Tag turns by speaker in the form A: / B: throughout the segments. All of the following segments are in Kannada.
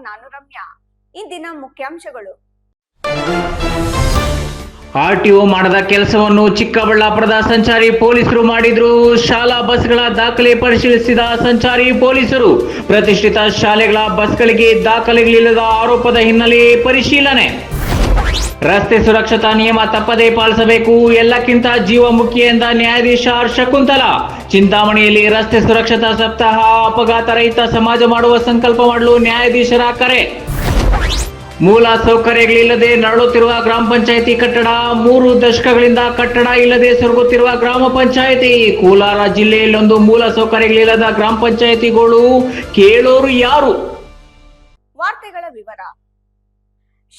A: ನಾನು ರಮ್ಯಾ. ಇಂದಿನ ಮುಖ್ಯಾಂಶಗಳು.
B: ಆರ್ಟಿಒ ಮಾಡದ ಕೆಲಸವನ್ನು ಚಿಕ್ಕಬಳ್ಳಾಪುರದ ಸಂಚಾರಿ ಪೊಲೀಸರು ಮಾಡಿದ್ರು. ಶಾಲಾ ಬಸ್ಗಳ ದಾಖಲೆ ಪರಿಶೀಲಿಸಿದ ಸಂಚಾರಿ ಪೊಲೀಸರು ಪ್ರತಿಷ್ಠಿತ ಶಾಲೆಗಳ ಬಸ್ಗಳಿಗೆ ದಾಖಲೆಗಳಿಲ್ಲದ ಆರೋಪದ ಹಿನ್ನೆಲೆ ಪರಿಶೀಲನೆ. ರಸ್ತೆ ಸುರಕ್ಷತಾ ನಿಯಮ ತಪ್ಪದೇ ಪಾಲಿಸಬೇಕು. ಎಲ್ಲಕ್ಕಿಂತ ಜೀವ ಮುಖ್ಯ ಎಂದ ನ್ಯಾಯಾಧೀಶ ಶಕುಂತಲಾ ಚಿಂತಾಮಣಿಯಲ್ಲಿ ರಸ್ತೆ ಸುರಕ್ಷತಾ ಸಪ್ತಾಹ ಅಪಘಾತ ರಹಿತ ಸಮಾಜ ಮಾಡುವ ಸಂಕಲ್ಪ ಮಾಡಲು ನ್ಯಾಯಾಧೀಶರ ಕರೆ. ಮೂಲ ಸೌಕರ್ಯಗಳಿಲ್ಲದೆ ನರಳುತ್ತಿರುವ ಗ್ರಾಮ ಪಂಚಾಯಿತಿ ಕಟ್ಟಡ ಮೂರು ದಶಕಗಳಿಂದ ಕಟ್ಟಡ ಇಲ್ಲದೆ ಸೊರಗುತ್ತಿರುವ ಗ್ರಾಮ ಪಂಚಾಯಿತಿ. ಕೋಲಾರ ಜಿಲ್ಲೆಯಲ್ಲೊಂದು ಮೂಲ ಸೌಕರ್ಯಗಳಿಲ್ಲದ ಗ್ರಾಮ ಪಂಚಾಯಿತಿಗಳು ಕೇಳೋರು ಯಾರು?
A: ವಾರ್ತೆಗಳ ವಿವರ.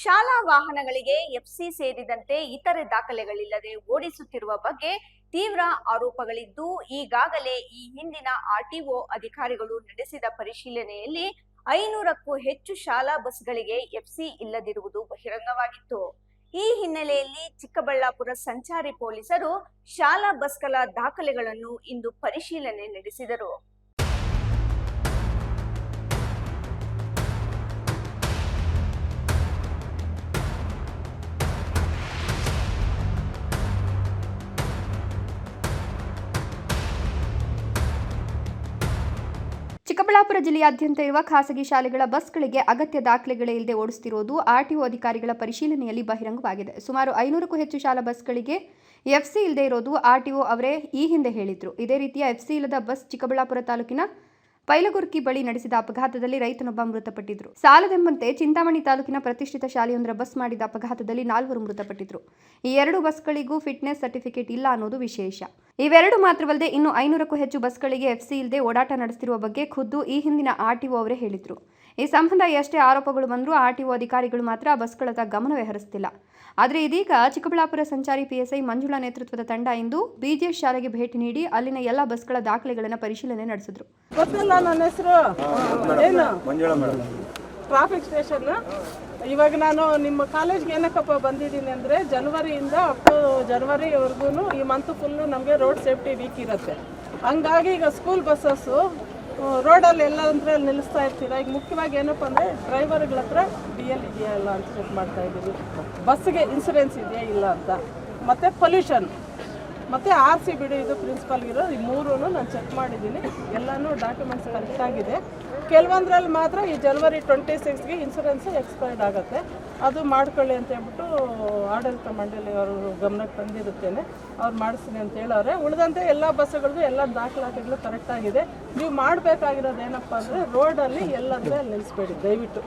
A: ಶಾಲಾ ವಾಹನಗಳಿಗೆ ಎಫ್ಸಿ ಸೇರಿದಂತೆ ಇತರೆ ದಾಖಲೆಗಳಿಲ್ಲದೆ ಓಡಿಸುತ್ತಿರುವ ಬಗ್ಗೆ ತೀವ್ರ ಆರೋಪಗಳಿದ್ದು, ಈಗಾಗಲೇ ಈ ಹಿಂದಿನ ಆರ್ಟಿಒ ಅಧಿಕಾರಿಗಳು ನಡೆಸಿದ ಪರಿಶೀಲನೆಯಲ್ಲಿ ಐನೂರಕ್ಕೂ ಹೆಚ್ಚು ಶಾಲಾ ಬಸ್ಗಳಿಗೆ ಎಫ್ಸಿ ಇಲ್ಲದಿರುವುದು ಬಹಿರಂಗವಾಗಿತ್ತು. ಈ ಹಿನ್ನೆಲೆಯಲ್ಲಿ ಚಿಕ್ಕಬಳ್ಳಾಪುರ ಸಂಚಾರಿ ಪೊಲೀಸರು ಶಾಲಾ ಬಸ್ಗಳ ದಾಖಲೆಗಳನ್ನು ಇಂದು ಪರಿಶೀಲನೆ ನಡೆಸಿದರು.
C: ಚಿಕ್ಕಬಳ್ಳಾಪುರ ಜಿಲ್ಲೆಯಾದ್ಯಂತ ಇರುವ ಖಾಸಗಿ ಶಾಲೆಗಳ ಬಸ್ಗಳಿಗೆ ಅಗತ್ಯ ದಾಖಲೆಗಳೇ ಇಲ್ಲದೆ ಓಡಿಸುತ್ತಿರುವುದು ಆರ್ಟಿಒ ಅಧಿಕಾರಿಗಳ ಪರಿಶೀಲನೆಯಲ್ಲಿ ಬಹಿರಂಗವಾಗಿದೆ. ಸುಮಾರು ಐನೂರಕ್ಕೂ ಹೆಚ್ಚು ಶಾಲಾ ಬಸ್ಗಳಿಗೆ ಎಫ್ಸಿ ಇಲ್ಲದೆ ಇರೋದು ಆರ್ಟಿಒ ಅವರೇ ಈ ಹಿಂದೆ ಹೇಳಿದ್ರು. ಇದೇ ರೀತಿಯ ಎಫ್ಸಿ ಇಲ್ಲದ ಬಸ್ ಚಿಕ್ಕಬಳ್ಳಾಪುರ ತಾಲೂಕಿನ ಪೈಲಗುರ್ಕಿ ಬಳಿ ನಡೆಸಿದ ಅಪಘಾತದಲ್ಲಿ ರೈತನೊಬ್ಬ ಮೃತಪಟ್ಟಿದ್ರು. ಸಾಲದೆಂಬಂತೆ ಚಿಂತಾಮಣಿ ತಾಲೂಕಿನ ಪ್ರತಿಷ್ಠಿತ ಶಾಲೆಯೊಂದರ ಬಸ್ ಮಾಡಿದ ಅಪಘಾತದಲ್ಲಿ ನಾಲ್ವರು ಮೃತಪಟ್ಟಿದ್ರು. ಈ ಎರಡು ಬಸ್ಗಳಿಗೂ ಫಿಟ್ನೆಸ್ ಸರ್ಟಿಫಿಕೇಟ್ ಇಲ್ಲ ಅನ್ನೋದು ವಿಶೇಷ. ಇವೆರಡು ಮಾತ್ರವಲ್ಲದೆ ಇನ್ನು ಐನೂರಕ್ಕೂ ಹೆಚ್ಚು ಬಸ್ಗಳಿಗೆ ಎಫ್ಸಿ ಇಲ್ಲದೆ ಓಡಾಟ ನಡೆಸಿರುವ ಬಗ್ಗೆ ಖುದ್ದು ಈ ಹಿಂದಿನ ಆರ್ಟಿಒ ಅವರೇ ಹೇಳಿದ್ರು. ಈ ಸಂಬಂಧ ಎಷ್ಟೇ ಆರೋಪಗಳು ಬಂದರೂ ಆರ್ಟಿಒ ಅಧಿಕಾರಿಗಳು ಮಾತ್ರ ಬಸ್ಗಳತ್ತ ಗಮನವೇ ಹರಿಸ್ತಿಲ್ಲ. ಆದರೆ ಇದೀಗ ಚಿಕ್ಕಬಳ್ಳಾಪುರ ಸಂಚಾರಿ ಪಿಎಸ್ಐ ಮಂಜುಳಾ ನೇತೃತ್ವದ ತಂಡ ಇಂದು ಬಿಜಿಎಸ್ ಶಾಲೆಗೆ ಭೇಟಿ ನೀಡಿ ಅಲ್ಲಿನ ಎಲ್ಲ ಬಸ್ಗಳ ದಾಖಲೆಗಳನ್ನು ಪರಿಶೀಲನೆ ನಡೆಸಿದ್ರು.
D: ಗೊತ್ತಿಲ್ಲ ನನ್ನ ಹೆಸರು. ಏನು? ಟ್ರಾಫಿಕ್ ಸ್ಟೇಷನ್ ಇವಾಗ ನಾನು ನಿಮ್ಮ ಕಾಲೇಜ್ಗೆ ಏನಕ್ಕಪ್ಪ ಬಂದಿದ್ದೀನಿ ಅಂದರೆ ಜನವರಿಯಿಂದ ಅಪ್ ಟು ಜನವರಿವರೆಗೂ ಈ ಮಂತ್ ಫುಲ್ಲು ನಮಗೆ ರೋಡ್ ಸೇಫ್ಟಿ ವೀಕ್ ಇರುತ್ತೆ. ಹಂಗಾಗಿ ಈಗ ಸ್ಕೂಲ್ ಬಸ್ಸಸ್ಸು ರೋಡಲ್ಲಿ ಎಲ್ಲ ಅಂದರೆ ನಿಲ್ಲಿಸ್ತಾ ಇರ್ತೀರಾ? ಈಗ ಮುಖ್ಯವಾಗಿ ಏನಪ್ಪ ಅಂದರೆ ಡ್ರೈವರ್ಗಳ ಹತ್ರ ಡಿ ಎಲ್ ಇದೆಯಾ ಇಲ್ಲ ಅಂತ ಚೆಕ್ ಮಾಡ್ತಾ ಇದ್ದೀವಿ. ಬಸ್ಸಿಗೆ ಇನ್ಸೂರೆನ್ಸ್ ಇದೆಯಾ ಇಲ್ಲ ಅಂತ. ಮತ್ತು ಪೊಲ್ಯೂಷನ್ ಮತ್ತು ಆರ್ ಸಿ ಬಿಡಿ ಇದು ಪ್ರಿನ್ಸಿಪಾಲ್ಗಿರೋ ಈ ಮೂರೂ ನಾನು ಚೆಕ್ ಮಾಡಿದ್ದೀನಿ. ಎಲ್ಲನೂ ಡಾಕ್ಯುಮೆಂಟ್ಸ್ ಕರೆಕ್ಟಾಗಿದೆ ಕೆಲವೊಂದ್ರಲ್ಲಿ ಮಾತ್ರ ಈ ಜನವರಿ ಟ್ವೆಂಟಿ ಸಿಕ್ಸ್ಗೆ ಇನ್ಸೂರೆನ್ಸ್ ಎಕ್ಸ್ಪೈರ್ಡ್ ಆಗುತ್ತೆ. ಅದು ಮಾಡ್ಕೊಳ್ಳಿ ಅಂತ ಹೇಳ್ಬಿಟ್ಟು ಆಡಳಿತ ಮಂಡಳಿ ಅವರು ಗಮನಕ್ಕೆ ತಂದಿರುತ್ತೇನೆ. ಅವ್ರು ಮಾಡಿಸ್ತೀನಿ ಅಂತ ಹೇಳೋರೆ ಉಳಿದಂತೆ ಎಲ್ಲ ಬಸ್ಸುಗಳದ್ದು ಎಲ್ಲ ದಾಖಲಾತಿಗಳು ಕರೆಕ್ಟಾಗಿದೆ ನೀವು ಮಾಡಬೇಕಾಗಿರೋದು ಏನಪ್ಪ ಅಂದರೆ ರೋಡಲ್ಲಿ ಎಲ್ಲಂದರೆ ನಿಲ್ಲಿಸ್ಬೇಡಿ ದಯವಿಟ್ಟು.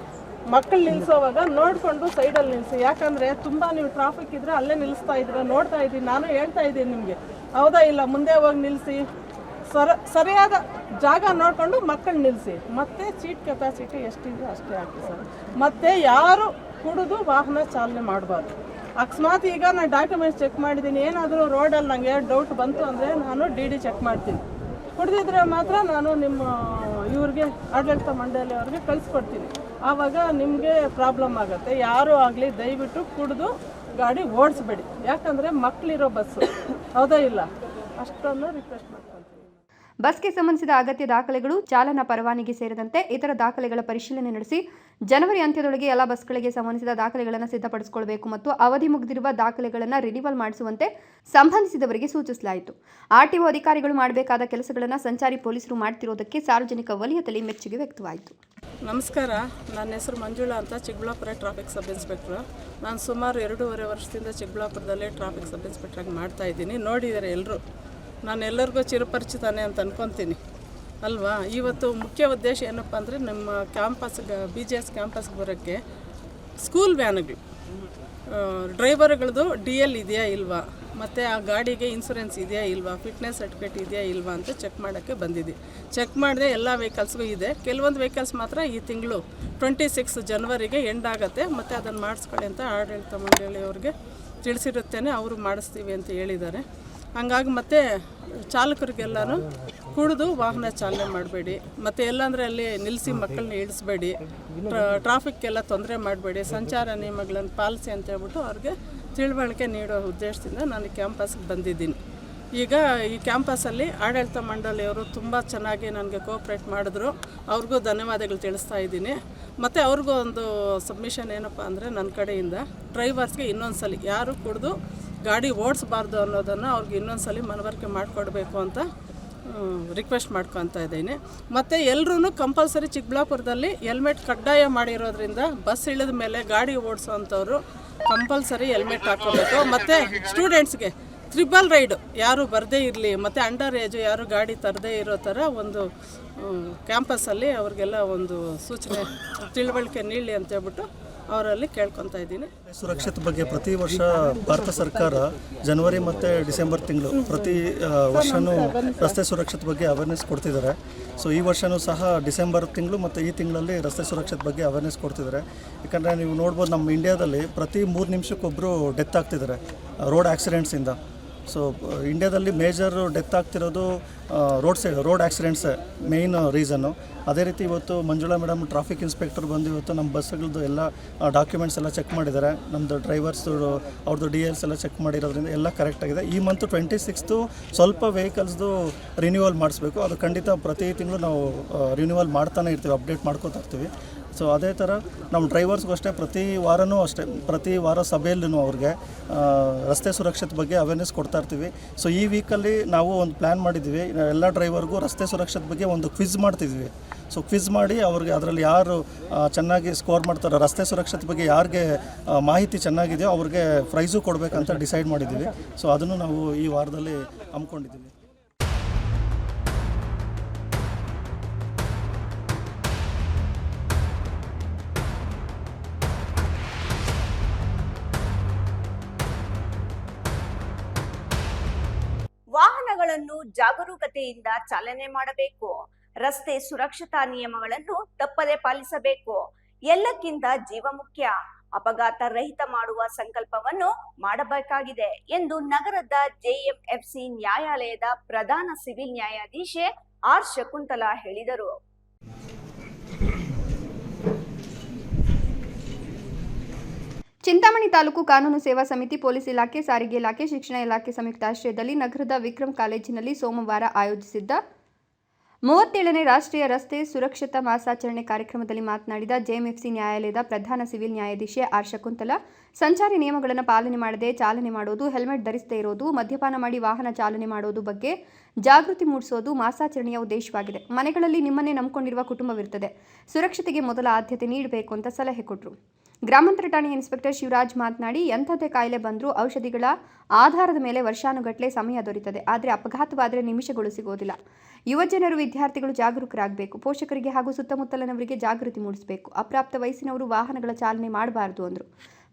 D: ಮಕ್ಕಳು ನಿಲ್ಲಿಸೋವಾಗ ನೋಡಿಕೊಂಡು ಸೈಡಲ್ಲಿ ನಿಲ್ಲಿಸಿ ಯಾಕಂದರೆ ತುಂಬ ನೀವು ಟ್ರಾಫಿಕ್ ಇದ್ದರೆ ಅಲ್ಲೇ ನಿಲ್ಲಿಸ್ತಾ ಇದ್ದೀರ, ನೋಡ್ತಾ ಇದ್ದೀನಿ ನಾನು ಹೇಳ್ತಾ ಇದ್ದೀನಿ ನಿಮಗೆ. ಹೌದಾ ಇಲ್ಲ? ಮುಂದೆ ಹೋಗಿ ನಿಲ್ಲಿಸಿ ಸರ, ಸರಿಯಾದ ಜಾಗ ನೋಡಿಕೊಂಡು ಮಕ್ಕಳು ನಿಲ್ಲಿಸಿ ಮತ್ತೆ ಸೀಟ್ ಕೆಪಾಸಿಟಿ ಎಷ್ಟಿದೆ ಅಷ್ಟೇ ಹಾಕಿ ಸರ್. ಮತ್ತು ಯಾರು ಕುಡಿದು ವಾಹನ ಚಾಲನೆ ಮಾಡಬಾರ್ದು. ಅಕಸ್ಮಾತ್ ಈಗ ನಾನು ಡಾಕ್ಯುಮೆಂಟ್ಸ್ ಚೆಕ್ ಮಾಡಿದ್ದೀನಿ. ಏನಾದರೂ ರೋಡಲ್ಲಿ ನನಗೆ ಡೌಟ್ ಬಂತು ಅಂದರೆ ನಾನು ಡಿ ಡಿ ಚೆಕ್ ಮಾಡ್ತೀನಿ. ಕುಡಿದಿದ್ರೆ ಮಾತ್ರ ನಾನು ನಿಮ್ಮ, ಇವ್ರಿಗೆ, ಆಡಳಿತ ಮಂಡಳಿ ಅವ್ರಿಗೆ ಕಳಿಸ್ಕೊಡ್ತೀನಿ. ಆವಾಗ ನಿಮಗೆ ಪ್ರಾಬ್ಲಮ್ ಆಗುತ್ತೆ. ಯಾರೂ ಆಗಲಿ, ದಯವಿಟ್ಟು ಕುಡಿದು ಗಾಡಿ ಓಡಿಸ್ಬೇಡಿ. ಯಾಕಂದರೆ ಮಕ್ಕಳಿರೋ ಬಸ್ಸು. ಹೌದಾ ಇಲ್ಲ? ಅಷ್ಟೊಂದು ರಿಕ್ವೆಸ್ಟ್ ಮಾಡ್ಕೊತೀನಿ
C: ಬಸ್ಗೆ ಸಂಬಂಧಿಸಿದ ಅಗತ್ಯ ದಾಖಲೆಗಳು, ಚಾಲನಾ ಪರವಾನಗಿ ಸೇರಿದಂತೆ ಇತರ ದಾಖಲೆಗಳ ಪರಿಶೀಲನೆ ನಡೆಸಿ ಜನವರಿ ಅಂತ್ಯದೊಳಗೆ ಎಲ್ಲ ಬಸ್ಗಳಿಗೆ ಸಂಬಂಧಿಸಿದ ದಾಖಲೆಗಳನ್ನು ಸಿದ್ಧಪಡಿಸಿಕೊಳ್ಳಬೇಕು ಮತ್ತು ಅವಧಿ ಮುಗಿದಿರುವ ದಾಖಲೆಗಳನ್ನು ರಿನಿವಲ್ ಮಾಡಿಸುವಂತೆ ಸಂಬಂಧಿಸಿದವರಿಗೆ ಸೂಚಿಸಲಾಯಿತು. ಆರ್ಟಿಒ ಅಧಿಕಾರಿಗಳು ಮಾಡಬೇಕಾದ ಕೆಲಸಗಳನ್ನು ಸಂಚಾರಿ ಪೊಲೀಸರು ಮಾಡ್ತಿರೋದಕ್ಕೆ ಸಾರ್ವಜನಿಕ ವಲಯದಲ್ಲಿ ಮೆಚ್ಚುಗೆ ವ್ಯಕ್ತವಾಯಿತು.
D: ನಮಸ್ಕಾರ, ನನ್ನ ಹೆಸರು ಮಂಜುಳಾ ಅಂತ ಚಿಕ್ಕಬಳ್ಳಾಪುರ ಟ್ರಾಫಿಕ್ ಸಬ್ ಇನ್ಸ್ಪೆಕ್ಟರ್ ನಾನು ಸುಮಾರು ಎರಡೂವರೆ ವರ್ಷದಿಂದ ಚಿಕ್ಕಬಳ್ಳಾಪುರದಲ್ಲೇ ಟ್ರಾಫಿಕ್ ಸಬ್ ಇನ್ಸ್ಪೆಕ್ಟ್ರಾಗಿ ಮಾಡ್ತಾ ಇದ್ದೀನಿ. ನೋಡಿದ್ದಾರೆ ಎಲ್ಲರೂ ನಾನು ಎಲ್ಲರಿಗೂ ಚಿರಪರಿಚಿತಾನೆ ಅಂತ ಅನ್ಕೊತೀನಿ. ಅಲ್ವಾ? ಇವತ್ತು ಮುಖ್ಯ ಉದ್ದೇಶ ಏನಪ್ಪ ಅಂದರೆ ನಮ್ಮ ಕ್ಯಾಂಪಸ್ಗೆ ಬಿ ಜಿ ಎಸ್ ಕ್ಯಾಂಪಸ್ಗೆ ಬರೋಕ್ಕೆ ಸ್ಕೂಲ್ ವ್ಯಾನ್ಗಳು ಡ್ರೈವರ್ಗಳದ್ದು ಡಿ ಎಲ್ ಇದೆಯಾ ಇಲ್ವಾ? ಮತ್ತು ಆ ಗಾಡಿಗೆ ಇನ್ಸೂರೆನ್ಸ್ ಇದೆಯಾ ಇಲ್ವಾ? ಫಿಟ್ನೆಸ್ ಸರ್ಟಿಫಿಕೇಟ್ ಇದೆಯಾ ಇಲ್ವಾ ಅಂತ ಚೆಕ್ ಮಾಡೋಕ್ಕೆ ಬಂದಿದ್ದೆ ಚೆಕ್ ಮಾಡಿದೆ ಎಲ್ಲ ವೆಹಿಕಲ್ಸ್ಗೂ ಇದೆ. ಕೆಲವೊಂದು ವೆಹಿಕಲ್ಸ್ ಮಾತ್ರ ಈ ತಿಂಗಳು ಟ್ವೆಂಟಿ ಸಿಕ್ಸ್ ಜನವರಿಗೆ ಎಂಡ್ ಆಗುತ್ತೆ. ಮತ್ತು ಅದನ್ನು ಮಾಡಿಸ್ಕೊಳ್ಳಿ ಅಂತ ಆಡಳಿತ ಮಂಡಳಿಯವ್ರಿಗೆ ತಿಳಿಸಿರುತ್ತೇನೆ. ಅವರು ಮಾಡಿಸ್ತೀವಿ ಅಂತ ಹೇಳಿದ್ದಾರೆ. ಹಂಗಾಗಿ ಮತ್ತೆ ಚಾಲಕರಿಗೆಲ್ಲನೂ ಕುಡಿದು ವಾಹನ ಚಾಲನೆ ಮಾಡಬೇಡಿ. ಮತ್ತು ಎಲ್ಲಂದರೆ ಅಲ್ಲಿ ನಿಲ್ಲಿಸಿ ಮಕ್ಕಳನ್ನ ಇಳಿಸ್ಬೇಡಿ. ಟ್ರಾಫಿಕ್ಗೆಲ್ಲ ತೊಂದರೆ ಮಾಡಬೇಡಿ. ಸಂಚಾರ ನಿಯಮಗಳನ್ನು ಪಾಲಿಸಿ ಅಂತ ಹೇಳ್ಬಿಟ್ಟು ಅವ್ರಿಗೆ ತಿಳುವಳಿಕೆ ನೀಡೋ ಉದ್ದೇಶದಿಂದ ನಾನು ಕ್ಯಾಂಪಸ್ಗೆ ಬಂದಿದ್ದೀನಿ. ಈಗ ಈ ಕ್ಯಾಂಪಸಲ್ಲಿ ಆಡಳಿತ ಮಂಡಳಿಯವರು ತುಂಬ ಚೆನ್ನಾಗಿ ನನಗೆ ಕೋಪ್ರೇಟ್ ಮಾಡಿದ್ರು. ಅವ್ರಿಗೂ ಧನ್ಯವಾದಗಳು ತಿಳಿಸ್ತಾ ಇದ್ದೀನಿ. ಮತ್ತು ಅವ್ರಿಗೂ ಒಂದು ಸಬ್ಮಿಷನ್ ಏನಪ್ಪ ಅಂದರೆ ನನ್ನ ಕಡೆಯಿಂದ ಡ್ರೈವರ್ಸ್ಗೆ ಇನ್ನೊಂದು ಸಲ ಯಾರು ಕುಡಿದು ಗಾಡಿ ಓಡಿಸ್ಬಾರ್ದು ಅನ್ನೋದನ್ನು ಅವ್ರಿಗೆ ಇನ್ನೊಂದು ಸಲ ಮನವರಿಕೆ ಮಾಡಿಕೊಡ್ಬೇಕು ಅಂತ ರಿಕ್ವೆಸ್ಟ್ ಮಾಡ್ಕೊತಾ ಇದ್ದೀನಿ. ಮತ್ತು ಎಲ್ಲರೂ ಕಂಪಲ್ಸರಿ ಚಿಕ್ಕಬಳ್ಳಾಪುರದಲ್ಲಿ ಹೆಲ್ಮೆಟ್ ಕಡ್ಡಾಯ ಮಾಡಿರೋದ್ರಿಂದ ಬಸ್ ಇಳಿದ ಮೇಲೆ ಗಾಡಿ ಓಡಿಸೋವಂಥವ್ರು ಕಂಪಲ್ಸರಿ ಹೆಲ್ಮೆಟ್ ಹಾಕ್ಕೋಬೇಕು. ಮತ್ತು ಸ್ಟೂಡೆಂಟ್ಸ್ಗೆ ತ್ರಿಬಲ್ ರೈಡು ಯಾರು ಬರದೇ ಇರಲಿ, ಮತ್ತು ಅಂಡರ್ ಏಜು ಯಾರು ಗಾಡಿ ತರದೇ ಇರೋ ಥರ ಒಂದು ಕ್ಯಾಂಪಸ್ಸಲ್ಲಿ ಅವ್ರಿಗೆಲ್ಲ ಒಂದು ಸೂಚನೆ, ತಿಳುವಳಿಕೆ ನೀಡಲಿ ಅಂತ ಹೇಳ್ಬಿಟ್ಟು ಅವರಲ್ಲಿ ಕೇಳ್ಕೊತಾ ಇದ್ದೀನಿ.
E: ಸುರಕ್ಷತೆ ಬಗ್ಗೆ ಪ್ರತಿ ವರ್ಷ ಭಾರತ ಸರ್ಕಾರ ಜನವರಿ ಮತ್ತು ಡಿಸೆಂಬರ್ ತಿಂಗಳು ಪ್ರತಿ ವರ್ಷವೂ ರಸ್ತೆ ಸುರಕ್ಷತೆ ಬಗ್ಗೆ ಅವೇರ್ನೆಸ್ ಕೊಡ್ತಿದ್ದಾರೆ. ಸೊ ಈ ವರ್ಷವೂ ಸಹ ಡಿಸೆಂಬರ್ ತಿಂಗಳು ಮತ್ತು ಈ ತಿಂಗಳಲ್ಲಿ ರಸ್ತೆ ಸುರಕ್ಷತೆ ಬಗ್ಗೆ ಅವೇರ್ನೆಸ್ ಕೊಡ್ತಿದ್ದಾರೆ. ಯಾಕಂದರೆ ನೀವು ನೋಡ್ಬೋದು ನಮ್ಮ ಇಂಡಿಯಾದಲ್ಲಿ ಪ್ರತಿ ಮೂರು ನಿಮಿಷಕ್ಕೊಬ್ಬರು ಡೆತ್ ಆಗ್ತಿದ್ದಾರೆ ರೋಡ್ ಆಕ್ಸಿಡೆಂಟ್ಸಿಂದ ಸೊ ಇಂಡಿಯಾದಲ್ಲಿ ಮೇಜರ್ ಡೆತ್ ಆಗ್ತಿರೋದು road side road accidents main reason ಅದೇ ರೀತಿ ಇವತ್ತು ಮಂಜುಳಾ ಮೇಡಮ್ ಟ್ರಾಫಿಕ್ ಇನ್ಸ್ಪೆಕ್ಟರ್ ಬಂದು ಇವತ್ತು ನಮ್ಮ ಬಸ್ಗಳದ್ದು ಎಲ್ಲ ಡಾಕ್ಯುಮೆಂಟ್ಸ್ ಎಲ್ಲ ಚೆಕ್ ಮಾಡಿದ್ದಾರೆ. ನಮ್ಮದು ಡ್ರೈವರ್ಸ್ದು ಅವ್ರದ್ದು ಡಿ ಎಲ್ಸ್ ಎಲ್ಲ ಚೆಕ್ ಮಾಡಿರೋದ್ರಿಂದ ಎಲ್ಲ ಕರೆಕ್ಟ್ ಆಗಿದೆ. ಈ ಮಂತ್ ಟ್ವೆಂಟಿ ಸಿಕ್ಸ್ತು ಸ್ವಲ್ಪ ವೆಹಿಕಲ್ಸ್ದು ರಿನ್ಯೂವಲ್ ಮಾಡಿಸ್ಬೇಕು. ಅದು ಖಂಡಿತ ಪ್ರತಿ ತಿಂಗಳು ನಾವು ರಿನ್ಯೂವಲ್ ಮಾಡ್ತಾನೆ ಇರ್ತೀವಿ ಅಪ್ಡೇಟ್ ಮಾಡ್ಕೋತಾ ಇರ್ತೀವಿ. ಸೊ ಅದೇ ಥರ ನಮ್ಮ ಡ್ರೈವರ್ಸ್ಗೂ ಅಷ್ಟೇ, ಪ್ರತಿ ವಾರನೂ ಅಷ್ಟೇ, ಪ್ರತಿ ವಾರ ಸಭೆಯಲ್ಲೂ ಅವ್ರಿಗೆ ರಸ್ತೆ ಸುರಕ್ಷತೆ ಬಗ್ಗೆ ಅವೇರ್ನೆಸ್ ಕೊಡ್ತಾ ಇರ್ತೀವಿ. ಸೊ ಈ ವೀಕಲ್ಲಿ ನಾವು ಒಂದು ಪ್ಲ್ಯಾನ್ ಮಾಡಿದ್ದೀವಿ ಎಲ್ಲ ಡ್ರೈವರ್ಗೂ ರಸ್ತೆ ಸುರಕ್ಷತೆ ಬಗ್ಗೆ ಒಂದು ಕ್ವಿಜ್ ಮಾಡ್ತಿದ್ವಿ. ಸೊ ಕ್ವಿಜ್ ಮಾಡಿ ಅವ್ರಿಗೆ ಅದರಲ್ಲಿ ಯಾರು ಚೆನ್ನಾಗಿ ಸ್ಕೋರ್ ಮಾಡ್ತಾರೋ, ರಸ್ತೆ ಸುರಕ್ಷತೆ ಬಗ್ಗೆ ಯಾರಿಗೆ ಮಾಹಿತಿ ಚೆನ್ನಾಗಿದೆಯೋ ಅವ್ರಿಗೆ ಪ್ರೈಸು ಕೊಡಬೇಕಂತ ಡಿಸೈಡ್ ಮಾಡಿದ್ದೀವಿ ಸೊ ಅದನ್ನು ನಾವು ಈ ವಾರದಲ್ಲಿ ಹಮ್ಮಿಕೊಂಡಿದ್ದೀವಿ.
A: ವಾಹನಗಳನ್ನು ಜಾಗರೂಕತೆಯಿಂದ ಚಾಲನೆ ಮಾಡಬೇಕು. ರಸ್ತೆ ಸುರಕ್ಷತಾ ನಿಯಮಗಳನ್ನು ತಪ್ಪದೆ ಪಾಲಿಸಬೇಕು. ಎಲ್ಲಕ್ಕಿಂತ ಜೀವ ಮುಖ್ಯ. ಅಪಘಾತ ರಹಿತ ಮಾಡುವ ಸಂಕಲ್ಪವನ್ನು ಮಾಡಬೇಕಾಗಿದೆ ಎಂದು ನಗರದ ಜೆಎಂಎಫ್ಸಿ ನ್ಯಾಯಾಲಯದ ಪ್ರಧಾನ ಸಿವಿಲ್ ನ್ಯಾಯಾಧೀಶೆ ಆರ್ ಶಕುಂತಲಾ ಹೇಳಿದರು.
C: ಚಿಂತಾಮಣಿ ತಾಲೂಕು ಕಾನೂನು ಸೇವಾ ಸಮಿತಿ ಪೊಲೀಸ್ ಇಲಾಖೆ, ಸಾರಿಗೆ ಇಲಾಖೆ, ಶಿಕ್ಷಣ ಇಲಾಖೆ ಸಂಯುಕ್ತ ಆಶ್ರಯದಲ್ಲಿ ನಗರದ ವಿಕ್ರಮ್ ಕಾಲೇಜಿನಲ್ಲಿ ಸೋಮವಾರ ಆಯೋಜಿಸಿದ್ದ ಮೂವತ್ತೇಳನೇ ರಾಷ್ಟ್ರೀಯ ರಸ್ತೆ ಸುರಕ್ಷತಾ ಮಾಸಾಚರಣೆ ಕಾರ್ಯಕ್ರಮದಲ್ಲಿ ಮಾತನಾಡಿದ ಜೆಎಂಎಫ್ಸಿ ನ್ಯಾಯಾಲಯದ ಪ್ರಧಾನ ಸಿವಿಲ್ ನ್ಯಾಯಾಧೀಶೆ ಆರ್ ಶಕುಂತಲಾ ಸಂಚಾರಿ ನಿಯಮಗಳನ್ನು ಪಾಲನೆ ಮಾಡದೆ ಚಾಲನೆ ಮಾಡೋದು, ಹೆಲ್ಮೆಟ್ ಧರಿಸದೇ ಇರೋದು, ಮದ್ಯಪಾನ ಮಾಡಿ ವಾಹನ ಚಾಲನೆ ಮಾಡೋದು ಬಗ್ಗೆ ಜಾಗೃತಿ ಮೂಡಿಸೋದು ಮಾಸಾಚರಣೆಯ ಉದ್ದೇಶವಾಗಿದೆ. ಮನೆಗಳಲ್ಲಿ ನಿಮ್ಮನ್ನೇ ನಂಬಿಕೊಂಡಿರುವ ಕುಟುಂಬವಿರುತ್ತದೆ. ಸುರಕ್ಷತೆಗೆ ಮೊದಲ ಆದ್ಯತೆ ನೀಡಬೇಕು ಅಂತ ಸಲಹೆ ಕೊಟ್ಟರು ಗ್ರಾಮಾಂತರ ಠಾಣೆ ಇನ್ಸ್ಪೆಕ್ಟರ್ ಶಿವರಾಜ್ ಮಾತನಾಡಿ, ಎಂಥದ್ದೇ ಕಾಯಿಲೆ ಬಂದರೂ ಔಷಧಿಗಳ ಆಧಾರದ ಮೇಲೆ ವರ್ಷಾನುಗಟ್ಟಲೆ ಸಮಯ ದೊರೀತದೆ. ಆದರೆ ಅಪಘಾತವಾದರೆ ನಿಮಿಷಗಳು ಸಿಗೋದಿಲ್ಲ. ಯುವಜನರು ವಿದ್ಯಾರ್ಥಿಗಳು ಜಾಗರೂಕರಾಗಬೇಕು. ಪೋಷಕರಿಗೆ ಹಾಗೂ ಸುತ್ತಮುತ್ತಲಿನವರಿಗೆ ಜಾಗೃತಿ ಮೂಡಿಸಬೇಕು. ಅಪ್ರಾಪ್ತ ವಯಸ್ಸಿನವರು ವಾಹನಗಳ ಚಾಲನೆ ಮಾಡಬಾರದು ಅಂದರು.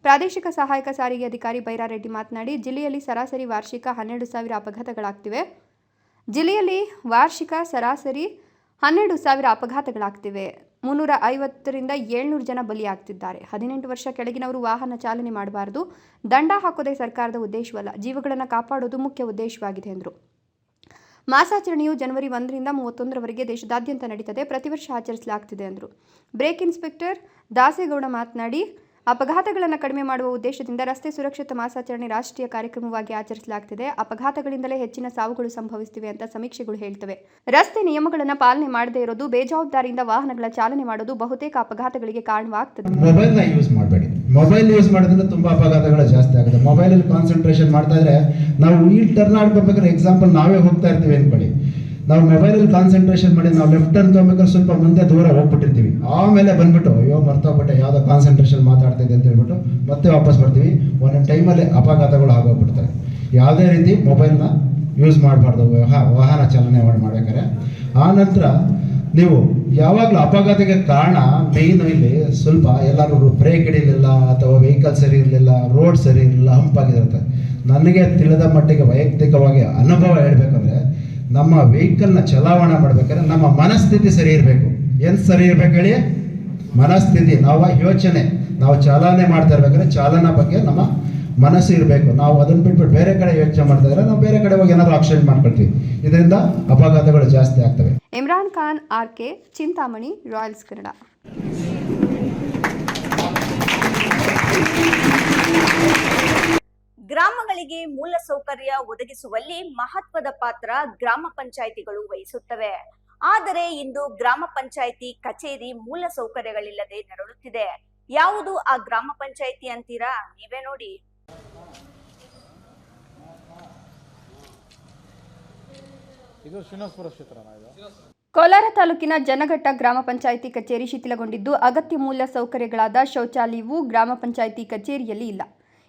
C: ಪ್ರಾದೇಶಿಕ ಸಹಾಯಕ ಸಾರಿಗೆ ಅಧಿಕಾರಿ ಬೈರಾರೆಡ್ಡಿ ಮಾತನಾಡಿ, ಜಿಲ್ಲೆಯಲ್ಲಿ ಸರಾಸರಿ ವಾರ್ಷಿಕ ಹನ್ನೆರಡು ಸಾವಿರ ಅಪಘಾತಗಳಾಗ್ತಿವೆ. ಜಿಲ್ಲೆಯಲ್ಲಿ ವಾರ್ಷಿಕ ಸರಾಸರಿ ಹನ್ನೆರಡು ಸಾವಿರ ಅಪಘಾತಗಳಾಗ್ತಿವೆ. ಮುನ್ನೂರ ಐವತ್ತರಿಂದ ಏಳ್ನೂರು ಜನ ಬಲಿಯಾಗ್ತಿದ್ದಾರೆ. ಹದಿನೆಂಟು ವರ್ಷ ಕೆಳಗಿನವರು ವಾಹನ ಚಾಲನೆ ಮಾಡಬಾರದು. ದಂಡ ಹಾಕೋದೇ ಸರ್ಕಾರದ ಉದ್ದೇಶವಲ್ಲ. ಜೀವಗಳನ್ನು ಕಾಪಾಡೋದು ಮುಖ್ಯ ಉದ್ದೇಶವಾಗಿದೆ ಎಂದರು. ಮಾಸಾಚರಣೆಯು ಜನವರಿ ಒಂದರಿಂದ ಮೂವತ್ತೊಂದರವರೆಗೆ ದೇಶದಾದ್ಯಂತ ನಡೀತದೆ. ಪ್ರತಿ ವರ್ಷ ಆಚರಿಸಲಾಗ್ತಿದೆ ಎಂದರು. ಬ್ರೇಕ್ ಇನ್ಸ್ಪೆಕ್ಟರ್ ದಾಸೇಗೌಡ ಮಾತನಾಡಿ ಅಪಘಾತಗಳನ್ನು ಕಡಿಮೆ ಮಾಡುವ ಉದ್ದೇಶದಿಂದ ರಸ್ತೆ ಸುರಕ್ಷತಾ ಮಾಸಾಚರಣೆ ರಾಷ್ಟ್ರೀಯ ಕಾರ್ಯಕ್ರಮವಾಗಿ ಆಚರಿಸಲಾಗ್ತಿದೆ. ಅಪಘಾತಗಳಿಂದಲೇ ಹೆಚ್ಚಿನ ಸಾವುಗಳು ಸಂಭವಿಸುತ್ತಿವೆ ಅಂತ ಸಮೀಕ್ಷೆಗಳು ಹೇಳ್ತವೆ. ರಸ್ತೆ ನಿಯಮಗಳನ್ನು ಪಾಲನೆ ಮಾಡದೇ ಇರೋದು, ಬೇಜವಾಬ್ದಾರಿಯಿಂದ ವಾಹನಗಳ ಚಾಲನೆ ಮಾಡೋದು ಬಹುತೇಕ ಅಪಘಾತಗಳಿಗೆ ಕಾರಣವಾಗ್ತದೆ.
F: ಮೊಬೈಲ್ನ ಯೂಸ್ ಮಾಡಬೇಡಿ. ಮೊಬೈಲ್ ಯೂಸ್ ಮಾಡೋದ್ರಿಂದ ತುಂಬಾ ಅಪಘಾತಗಳು ಜಾಸ್ತಿ ಆಗುತ್ತೆ. ಮೊಬೈಲ್ ಕಾನ್ಸಂಟ್ರೇಷನ್ ಮಾಡ್ತಾ ಇದ್ರೆ, ನಾವು ಈ ಟರ್ನ್ ಆಡ್ಬೇಕಾದ್ರೆ ಎಕ್ಸಾಂಪಲ್ ನಾವೇ ಹೋಗ್ತಾ ಇರ್ತೀವಿ ಅನ್ಕೊಳ್ಳಿ. ನಾವು ಮೊಬೈಲಲ್ಲಿ ಕಾನ್ಸಂಟ್ರೇಷನ್ ಮಾಡಿ, ನಾವು ಲೆಫ್ಟ್ ಟರ್ನ್ ತೊಗೊಬೇಕಾದ್ರೆ ಸ್ವಲ್ಪ ಮುಂದೆ ದೂರ ಹೋಗ್ಬಿಟ್ಟಿರ್ತೀವಿ. ಆಮೇಲೆ ಬಂದ್ಬಿಟ್ಟು, ಅಯ್ಯೋ ಮರ್ತೋಗ್ಬಿಟ್ಟೆ, ಯಾವುದೋ ಕಾನ್ಸಂಟ್ರೇಷನ್ ಮಾತಾಡ್ತಾ ಅಂತ ಹೇಳ್ಬಿಟ್ಟು ಮತ್ತೆ ವಾಪಸ್ ಬರ್ತೀವಿ. ಒಂದೊಂದು ಟೈಮಲ್ಲಿ ಅಪಘಾತಗಳು ಆಗೋಗ್ಬಿಡ್ತಾರೆ ಯಾವುದೇ ರೀತಿ ಮೊಬೈಲ್ನ ಯೂಸ್ ಮಾಡಬಾರ್ದು. ವಾಹನ ಚಾಲನೆ ಮಾಡಬೇಕಾರೆ ಆ ನಂತರ ನೀವು ಯಾವಾಗಲೂ ಅಪಘಾತಕ್ಕೆ ಕಾರಣ ಮೇಯ್ನ್ ಇಲ್ಲಿ ಸ್ವಲ್ಪ ಎಲ್ಲರೂ ಬ್ರೇಕ್ ಹಿಡಿಲಿಲ್ಲ ಅಥವಾ ವೆಹಿಕಲ್ ಸರಿ ಇರಲಿಲ್ಲ ರೋಡ್ ಸರಿ ಇರಲಿಲ್ಲ ಹಂಪಾಗಿರುತ್ತೆ ನನಗೆ ತಿಳಿದ ಮಟ್ಟಿಗೆ ವೈಯಕ್ತಿಕವಾಗಿ ಅನುಭವ ಹೇಳ್ಬೇಕಂದ್ರೆ ನಮ್ಮ ವೆಹಿಕಲ್ನ ಚಲಾವಣೆ ಮಾಡ್ಬೇಕಾದ್ರೆ ನಮ್ಮ ಮನಸ್ಥಿತಿ ಸರಿ ಇರಬೇಕು. ಏನು ಸರಿ ಇರ್ಬೇಕು ಹೇಳಿ? ಮನಸ್ಥಿತಿ. ನಾವು ಯೋಚನೆ. ನಾವು ಚಾಲನೆ ಮಾಡ್ತಾ ಇರ್ಬೇಕಾದ್ರೆ ಚಾಲನಾ ಬಗ್ಗೆ ನಮ್ಮ ಮನಸ್ಸು ಇರಬೇಕು. ನಾವು ಅದನ್ನು ಬಿಟ್ಬಿಟ್ಟು ಬೇರೆ ಕಡೆ ಯೋಚನೆ ಮಾಡ್ತಾ ಇದ್ರೆ ನಾವು ಬೇರೆ ಕಡೆ ಹೋಗಿ ಏನಾದ್ರು ಆಕ್ಸಿಡೆಂಟ್ ಮಾಡ್ಕೊಳ್ತೀವಿ. ಇದರಿಂದ ಅಪಘಾತಗಳು ಜಾಸ್ತಿ ಆಗ್ತವೆ.
C: Imran Khan, R K, Chintamani, royals Kannada.
A: ಗ್ರಾಮಗಳಿಗೆ ಮೂಲ ಸೌಕರ್ಯ ಒದಗಿಸುವಲ್ಲಿ ಮಹತ್ವದ ಪಾತ್ರ ಗ್ರಾಮ ಪಂಚಾಯಿತಿಗಳು ವಹಿಸುತ್ತವೆ. ಆದರೆ ಇಂದು ಗ್ರಾಮ ಪಂಚಾಯಿತಿ ಕಚೇರಿ ಮೂಲ ಸೌಕರ್ಯಗಳಿಲ್ಲದೆ ನರಳುತ್ತಿದೆ. ಯಾವುದು ಆ ಗ್ರಾಮ ಪಂಚಾಯಿತಿ ಅಂತೀರಾ? ನೀವೇ ನೋಡಿ.
G: ಇದು ಶ್ರೀನಿವಾಸಪುರ ಕ್ಷೇತ್ರನ ಇದು?
C: ಕೋಲಾರ ತಾಲೂಕಿನ ಜನಘಟ್ಟ ಗ್ರಾಮ ಪಂಚಾಯಿತಿ ಕಚೇರಿ ಶಿಥಿಲಗೊಂಡಿದ್ದು ಅಗತ್ಯ ಮೂಲ ಸೌಕರ್ಯಗಳಾದ ಶೌಚಾಲಯವು ಗ್ರಾಮ ಪಂಚಾಯಿತಿ ಕಚೇರಿಯಲ್ಲಿ ಇಲ್ಲ.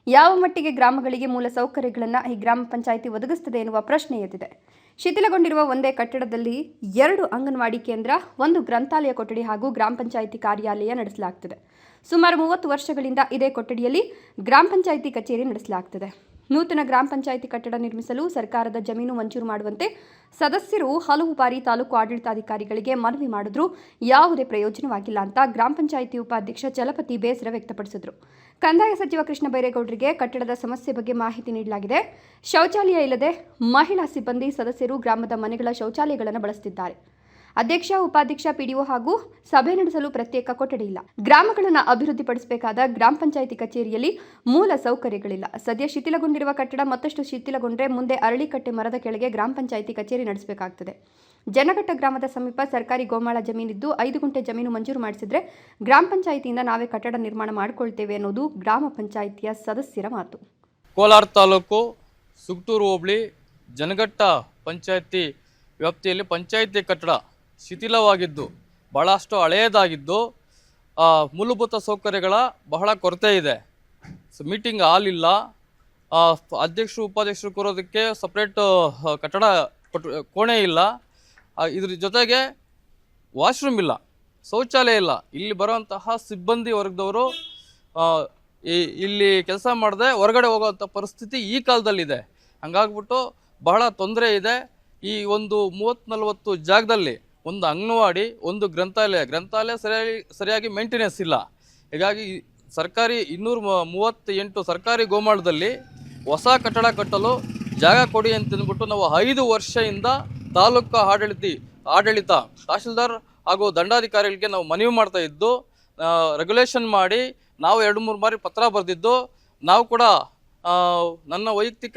C: ಯಾವ ಮಟ್ಟಿಗೆ ಗ್ರಾಮಗಳಿಗೆ ಮೂಲ ಸೌಕರ್ಯಗಳನ್ನು ಈ ಗ್ರಾಮ ಪಂಚಾಯಿತಿ ಒದಗಿಸುತ್ತದೆ ಎನ್ನುವ ಪ್ರಶ್ನೆ ಎದ್ದಿದೆ. ಶಿಥಿಲಗೊಂಡಿರುವ ಒಂದೇ ಕಟ್ಟಡದಲ್ಲಿ ಎರಡು ಅಂಗನವಾಡಿ ಕೇಂದ್ರ, ಒಂದು ಗ್ರಂಥಾಲಯ ಕೊಠಡಿ ಹಾಗೂ ಗ್ರಾಮ ಪಂಚಾಯಿತಿ ಕಾರ್ಯಾಲಯ ನಡೆಸಲಾಗ್ತದೆ. ಸುಮಾರು ಮೂವತ್ತು ವರ್ಷಗಳಿಂದ ಇದೇ ಕೊಠಡಿಯಲ್ಲಿ ಗ್ರಾಮ ಪಂಚಾಯಿತಿ ಕಚೇರಿ ನಡೆಸಲಾಗುತ್ತದೆ ನೂತನ ಗ್ರಾಮ ಪಂಚಾಯಿತಿ ಕಟ್ಟಡ ನಿರ್ಮಿಸಲು ಸರ್ಕಾರದ ಜಮೀನು ಮಂಜೂರು ಮಾಡುವಂತೆ ಸದಸ್ಯರು ಹಲವು ಬಾರಿ ತಾಲೂಕು ಆಡಳಿತಾಧಿಕಾರಿಗಳಿಗೆ ಮನವಿ ಮಾಡಿದ್ರೂ. ಯಾವುದೇ ಪ್ರಯೋಜನವಾಗಿಲ್ಲ ಅಂತ ಗ್ರಾಮ ಪಂಚಾಯಿತಿ ಉಪಾಧ್ಯಕ್ಷ ಚಲಪತಿ ಬೇಸರ ವ್ಯಕ್ತಪಡಿಸಿದರು. ಕಂದಾಯ ಸಚಿವ ಕೃಷ್ಣ ಬೈರೇಗೌಡರಿಗೆ ಕಟ್ಟಡದ ಸಮಸ್ಯೆ ಬಗ್ಗೆ ಮಾಹಿತಿ ನೀಡಲಾಗಿದೆ. ಶೌಚಾಲಯ ಇಲ್ಲದೆ ಮಹಿಳಾ ಸಿಬ್ಬಂದಿ ಸದಸ್ಯರು ಗ್ರಾಮದ ಮನೆಗಳ ಶೌಚಾಲಯಗಳನ್ನು ಬಳಸುತ್ತಿದ್ದಾರೆ. ಅಧ್ಯಕ್ಷ, ಉಪಾಧ್ಯಕ್ಷ, ಪಿಡಿಒ ಹಾಗೂ ಸಭೆ ನಡೆಸಲು ಪ್ರತ್ಯೇಕ ಕೊಠಡಿ ಇಲ್ಲ ಗ್ರಾಮಗಳನ್ನು ಅಭಿವೃದ್ಧಿಪಡಿಸಬೇಕಾದ ಗ್ರಾಮ ಪಂಚಾಯಿತಿ ಕಚೇರಿಯಲ್ಲಿ ಮೂಲ ಸೌಕರ್ಯಗಳಿಲ್ಲ. ಸದ್ಯ ಶಿಥಿಲಗೊಂಡಿರುವ ಕಟ್ಟಡ ಮತ್ತಷ್ಟು ಶಿಥಿಲಗೊಂಡ್ರೆ ಮುಂದೆ ಅರಳಿಕಟ್ಟೆ ಮರದ ಕೆಳಗೆ ಗ್ರಾಮ ಪಂಚಾಯಿತಿ ಕಚೇರಿ ನಡೆಸಬೇಕಾಗ್ತದೆ. ಜನಘಟ್ಟ ಗ್ರಾಮದ ಸಮೀಪ ಸರ್ಕಾರಿ ಗೋಮಾಳ ಜಮೀನಿದ್ದು ಐದು ಗುಂಟೆ ಜಮೀನು ಮಂಜೂರು ಮಾಡಿಸಿದ್ರೆ ಗ್ರಾಮ ಪಂಚಾಯಿತಿಯಿಂದ ನಾವೇ ಕಟ್ಟಡ ನಿರ್ಮಾಣ ಮಾಡಿಕೊಳ್ತೇವೆ ಅನ್ನೋದು ಗ್ರಾಮ ಪಂಚಾಯಿತಿಯ ಸದಸ್ಯರ ಮಾತು.
H: ಕೋಲಾರ ತಾಲೂಕು ಸುಗ್ಟೂರು ಹೋಬಳಿ ಜನಘಟ್ಟ ಪಂಚಾಯಿತಿ ವ್ಯಾಪ್ತಿಯಲ್ಲಿ ಪಂಚಾಯಿತಿ ಕಟ್ಟಡ ಶಿಥಿಲವಾಗಿದ್ದು, ಬಹಳಷ್ಟು ಹಳೆಯದಾಗಿದ್ದು ಮೂಲಭೂತ ಸೌಕರ್ಯಗಳ ಬಹಳ ಕೊರತೆ ಇದೆ. ಸೊ ಮೀಟಿಂಗ್ ಹಾಲ್ ಇಲ್ಲ. ಅಧ್ಯಕ್ಷರು, ಉಪಾಧ್ಯಕ್ಷರು ಕೂರೋದಕ್ಕೆ ಸಪ್ರೇಟ್ ಕಟ್ಟಡ ಕೊಟ್ಟು ಕೋಣೆ ಇಲ್ಲ. ಇದ್ರ ಜೊತೆಗೆ ವಾಶ್ರೂಮ್ ಇಲ್ಲ, ಶೌಚಾಲಯ ಇಲ್ಲ. ಇಲ್ಲಿ ಬರುವಂತಹ ಸಿಬ್ಬಂದಿ ವರ್ಗದವರು ಇಲ್ಲಿ ಕೆಲಸ ಮಾಡದೆ ಹೊರಗಡೆ ಹೋಗೋವಂಥ ಪರಿಸ್ಥಿತಿ ಈ ಕಾಲದಲ್ಲಿದೆ. ಹಂಗಾಗ್ಬಿಟ್ಟು ಬಹಳ ತೊಂದರೆ ಇದೆ. ಈ ಒಂದು ಮೂವತ್ತು ನಲವತ್ತು ಜಾಗದಲ್ಲಿ ಒಂದು ಅಂಗನವಾಡಿ, ಒಂದು ಗ್ರಂಥಾಲಯ. ಗ್ರಂಥಾಲಯ ಸರಿಯಾಗಿ ಸರಿಯಾಗಿ ಮೇಂಟೆನೆನ್ಸ್ ಇಲ್ಲ. ಹೀಗಾಗಿ ಸರ್ಕಾರಿ ಇನ್ನೂರ ಮೂವತ್ತ ಎಂಟು ಸರ್ಕಾರಿ ಗೋಮಾಳದಲ್ಲಿ ಹೊಸ ಕಟ್ಟಡ ಕಟ್ಟಲು ಜಾಗ ಕೊಡಿ ಅಂತಂದ್ಬಿಟ್ಟು ನಾವು ಐದು ವರ್ಷದಿಂದ ತಾಲೂಕು ಆಡಳಿತ ಆಡಳಿತ, ತಹಶೀಲ್ದಾರ್ ಹಾಗೂ ದಂಡಾಧಿಕಾರಿಗಳಿಗೆ ನಾವು ಮನವಿ ಮಾಡ್ತಾ ಇದ್ದು ರೆಗ್ಯುಲೇಷನ್ ಮಾಡಿ ನಾವು ಎರಡು ಮೂರು ಬಾರಿ ಪತ್ರ ಬರೆದಿದ್ದು, ನಾವು ಕೂಡ ನನ್ನ ವೈಯಕ್ತಿಕ